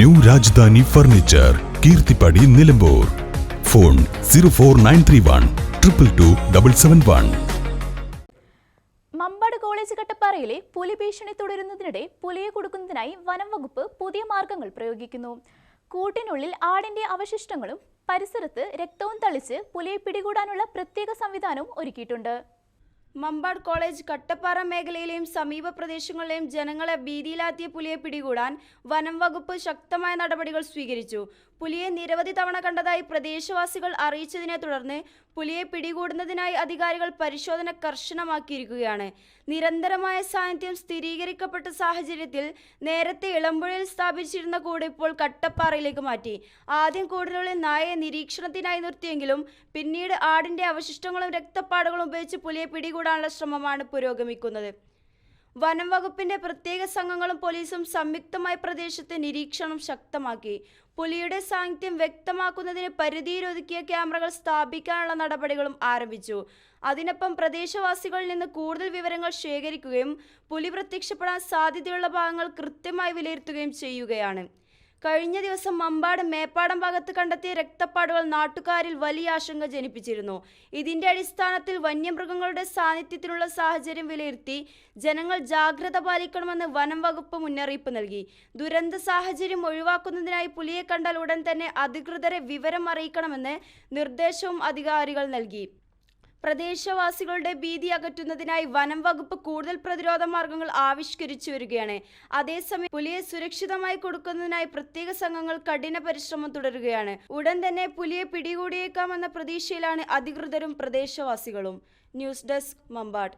New Rajadhani furniture Keerthippadi Nilambur. Phone zero four nine three one triple two double seven one. Mampad college കട്ടപ്പാറയിലെ പുലി ഭീഷണി തുടരുന്നതിനിടെ പുലിയെ കൊടുക്കുന്നതിനായി വനം വകുപ്പ് പുതിയ മാർഗങ്ങൾ പ്രയോഗിക്കുന്നു. കൂട്ടിനുള്ളിൽ ആടിന്റെ അവശിഷ്ടങ്ങളും പരിസരത്ത് രക്തവും തളിച്ച് പുലിയെ പിടികൂടാനുള്ള പ്രത്യേക സംവിധാനവും ഒരുക്കിയിട്ടുണ്ട്. മമ്പാട് കോളേജ് കട്ടപ്പാറ മേഖലയിലെയും സമീപ പ്രദേശങ്ങളിലെയും ജനങ്ങളെ ഭീതിയിലാത്തിയ പുലിയെ പിടികൂടാൻ വനം വകുപ്പ് ശക്തമായ നടപടികൾ സ്വീകരിച്ചു. പുലിയെ നിരവധി തവണ കണ്ടതായി പ്രദേശവാസികൾ അറിയിച്ചതിനെ തുടർന്ന് പുലിയെ പിടികൂടുന്നതിനായി അധികാരികൾ പരിശോധന കർശനമാക്കിയിരിക്കുകയാണ്. നിരന്തരമായ സാന്നിധ്യം സ്ഥിരീകരിക്കപ്പെട്ട സാഹചര്യത്തിൽ നേരത്തെ ഇളമ്പുഴയിൽ സ്ഥാപിച്ചിരുന്ന കൂട് ഇപ്പോൾ കട്ടപ്പാറയിലേക്ക് മാറ്റി. ആദ്യം കൂടിനുള്ളിൽ നായയെ നിരീക്ഷണത്തിനായി നിർത്തിയെങ്കിലും പിന്നീട് ആടിന്റെ അവശിഷ്ടങ്ങളും രക്തപ്പാടുകളും ഉപയോഗിച്ച് പുലിയെ പിടികൂടാനുള്ള ശ്രമമാണ് പുരോഗമിക്കുന്നത്. വനം വകുപ്പിന്റെ പ്രത്യേക സംഘങ്ങളും പോലീസും സംയുക്തമായി പ്രദേശത്ത് നിരീക്ഷണം ശക്തമാക്കി. പുലിയുടെ സാന്നിധ്യം വ്യക്തമാക്കുന്നതിന് പരിധിയിലൊതുക്കിയ ക്യാമറകൾ സ്ഥാപിക്കാനുള്ള നടപടികളും ആരംഭിച്ചു. അതിനൊപ്പം പ്രദേശവാസികളിൽ നിന്ന് കൂടുതൽ വിവരങ്ങൾ ശേഖരിക്കുകയും പുലി പ്രത്യക്ഷപ്പെടാൻ സാധ്യതയുള്ള ഭാഗങ്ങൾ കൃത്യമായി വിലയിരുത്തുകയും ചെയ്യുകയാണ്. കഴിഞ്ഞ ദിവസം മമ്പാട് മേപ്പാടം ഭാഗത്ത് കണ്ടെത്തിയ രക്തപ്പാടുകൾ നാട്ടുകാരിൽ വലിയ ആശങ്ക ജനിപ്പിച്ചിരുന്നു. ഇതിന്റെ അടിസ്ഥാനത്തിൽ വന്യമൃഗങ്ങളുടെ സാന്നിധ്യത്തിനുള്ള സാഹചര്യം വിലയിരുത്തി ജനങ്ങൾ ജാഗ്രത പാലിക്കണമെന്ന് വനം വകുപ്പ് മുന്നറിയിപ്പ് നൽകി. ദുരന്ത സാഹചര്യം ഒഴിവാക്കുന്നതിനായി പുലിയെ കണ്ടാൽ ഉടൻ തന്നെ അധികൃതരെ വിവരം അറിയിക്കണമെന്ന് നിർദ്ദേശവും അധികാരികൾ നൽകി. പ്രദേശവാസികളുടെ ഭീതി അകറ്റുന്നതിനായി വനം വകുപ്പ് കൂടുതൽ പ്രതിരോധ മാർഗങ്ങൾ ആവിഷ്കരിച്ചു വരികയാണ്. അതേസമയം പുലിയെ സുരക്ഷിതമായി കൊടുക്കുന്നതിനായി പ്രത്യേക സംഘങ്ങൾ കഠിന പരിശ്രമം തുടരുകയാണ്. ഉടൻ തന്നെ പുലിയെ പിടികൂടിയേക്കാമെന്ന പ്രതീക്ഷയിലാണ് അധികൃതരും പ്രദേശവാസികളും. News desk Mampad.